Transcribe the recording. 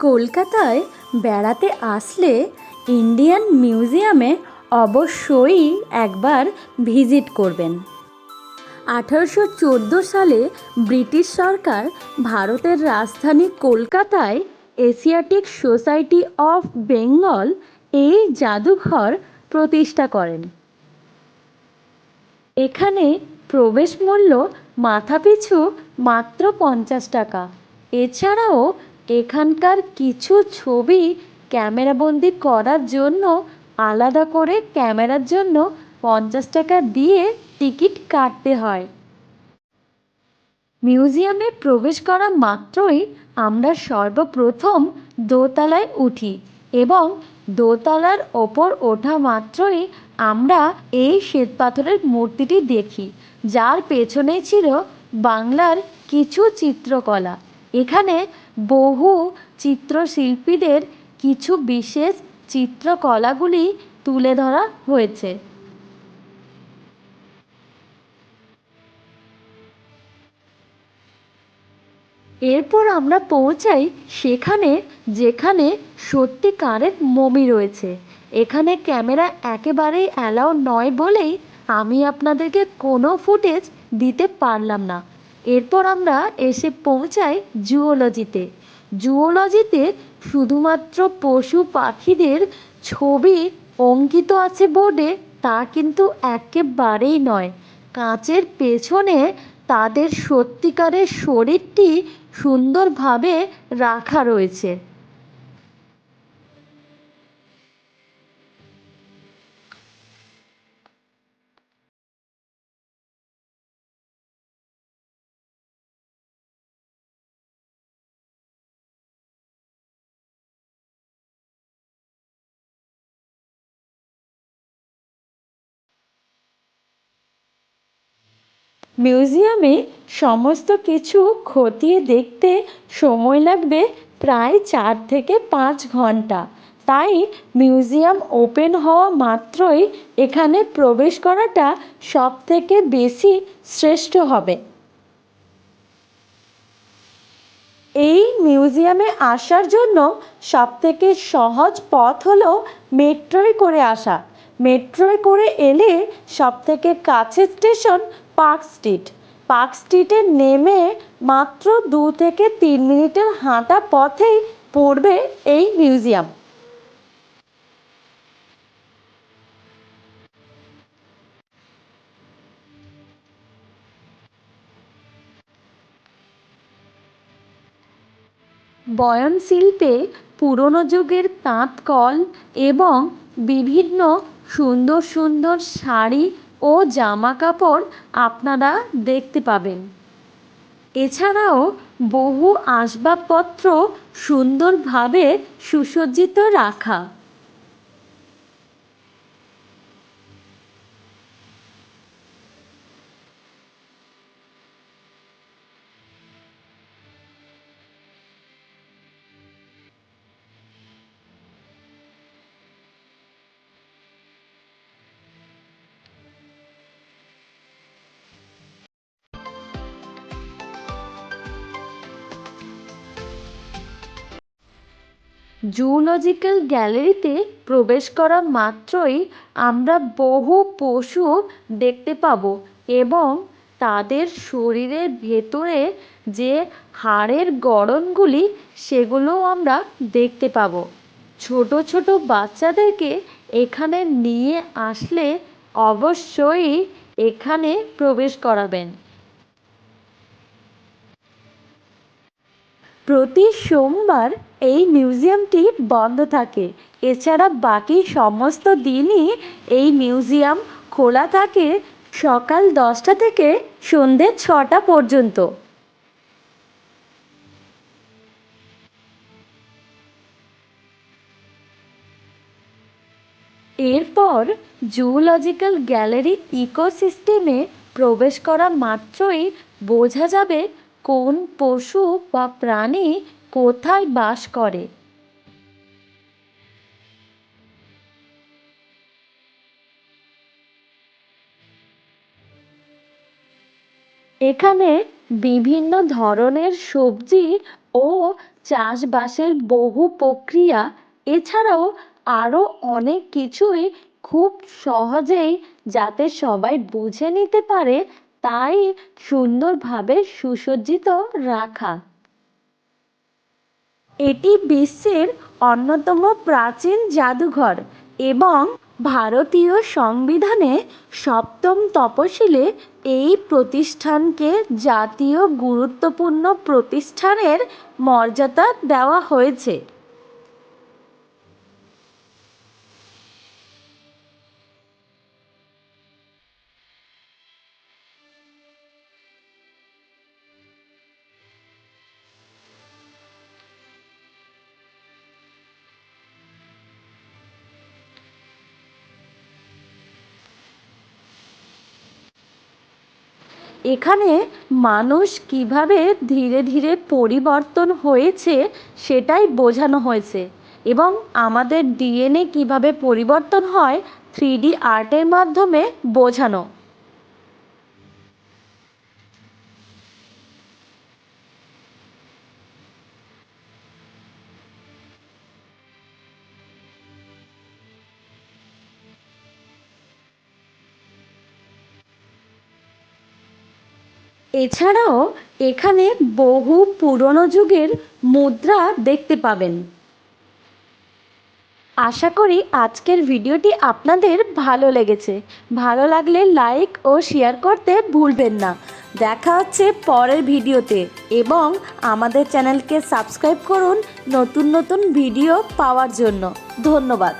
কলকাতায় বেড়াতে আসলে ইন্ডিয়ান মিউজিয়ামে অবশ্যই একবার ভিজিট করবেন। আঠারোশো চোদ্দ সালে ব্রিটিশ সরকার ভারতের রাজধানী কলকাতায় এশিয়াটিক সোসাইটি অফ বেঙ্গল এই জাদুঘর প্রতিষ্ঠা করেন। এখানে প্রবেশ মূল্য মাথাপিছু মাত্র পঞ্চাশ টাকা। এছাড়াও এখানকার কিছু ছবি ক্যামেরাবন্দি করার জন্য, আলাদা করে ক্যামেরার জন্য পঞ্চাশ টাকা দিয়ে টিকিট কাটতে হয়। মিউজিয়ামে প্রবেশ করা মাত্রই আমরা সর্বপ্রথম দোতলায় উঠি এবং দোতলার ওপর ওঠা মাত্রই আমরা এই শ্বেতপাথরের মূর্তিটি দেখি, যার পেছনে ছিল বাংলার কিছু চিত্রকলা। এখানে বহু চিত্রশিল্পীদের কিছু বিশেষ চিত্রকলাগুলি তুলে ধরা হয়েছে। এরপর আমরা পৌঁছাই সেখানে যেখানে সত্যিকারের মমি রয়েছে। এখানে ক্যামেরা একেবারেই অ্যালাউ নয় বলেই আমি আপনাদেরকে কোনো ফুটেজ দিতে পারলাম না। এরপর আমরা এসে পৌঁছাই জুওলজিতে। জুওলজিতে শুধুমাত্র পশু পাখিদের ছবি অঙ্কিত আছে বোর্ডে, তা কিন্তু একেবারেই নয়। কাঁচের পেছনে তাদের সত্যিকারের শরীরটি সুন্দরভাবে রাখা রয়েছে। মিউজিয়ামে সমস্ত কিছু খতিয়ে দেখতে সময় লাগবে প্রায় চার থেকে পাঁচ ঘণ্টা। তাই মিউজিয়াম ওপেন হওয়া মাত্রই এখানে প্রবেশ করাটা সব থেকে বেশি শ্রেষ্ঠ হবে। এই মিউজিয়ামে আসার জন্য সবথেকে সহজ পথ হলো মেট্রোয় করে আসা। মেট্রোয় করে এলে সবথেকে কাছের স্টেশন পার্ক স্ট্রিট। পার্ক স্ট্রিটে নেমে মাত্র দু থেকে তিন মিনিটের হাঁটা পথেই পড়বে এই মিউজিয়াম। বয়ন শিল্পে পুরনো যুগের তাঁত কল এবং বিভিন্ন সুন্দর সুন্দর শাড়ি ও জামা কাপড় আপনারা দেখতে পাবেন। এছাড়াও বহু আসবাবপত্র সুন্দরভাবে সুসজ্জিত রাখা। জুলজিক্যাল গ্যালারিতে প্রবেশ করা মাত্রই আমরা বহু পশু দেখতে পাবো এবং তাদের শরীরের ভেতরে যে হাড়ের গড়নগুলি, সেগুলোও আমরা দেখতে পাবো। ছোটো ছোটো বাচ্চাদেরকে এখানে নিয়ে আসলে অবশ্যই এখানে প্রবেশ করাবেন। প্রতি সোমবার এই মিউজিয়ামটি বন্ধ থাকে। এছাড়া বাকি সমস্ত দিনই এই মিউজিয়াম খোলা থাকে সকাল দশটা থেকে সন্ধে ছটা পর্যন্ত। এরপর জুলজিক্যাল গ্যালারির ইকোসিস্টেমে প্রবেশ করা মাত্রই বোঝা যাবে কোন পশু বা প্রাণী কোথায় বাস করে? এখানে বিভিন্ন ধরনের সবজি ও চাষবাসের বহু প্রক্রিয়া। এছাড়াও আরও অনেক কিছুই খুব সহজেই যাতে সবাই বুঝে নিতে পারে তাই সুন্দরভাবে সুসজ্জিত রাখা। এটি বিশ্বের অন্যতম প্রাচীন জাদুঘর এবং ভারতীয় সংবিধানে সপ্তম তপশিলে এই প্রতিষ্ঠানকে জাতীয় গুরুত্বপূর্ণ প্রতিষ্ঠানের মর্যাদা দেওয়া হয়েছে। এখানে মানুষ কীভাবে ধীরে ধীরে পরিবর্তন হয়েছে সেটাই বোঝানো হয়েছে। এবং আমাদের ডিএনএ কীভাবে পরিবর্তন হয় থ্রি ডি আর্টের মাধ্যমে বোঝানো। এছাড়াও এখানে বহু পুরনো যুগের মুদ্রা দেখতে পাবেন। আশা করি আজকের ভিডিওটি আপনাদের ভালো লেগেছে। ভালো লাগলে লাইক ও শেয়ার করতে ভুলবেন না। দেখা হচ্ছে পরের ভিডিওতে এবং আমাদের চ্যানেলকে সাবস্ক্রাইব করুন নতুন নতুন ভিডিও পাওয়ার জন্য। ধন্যবাদ।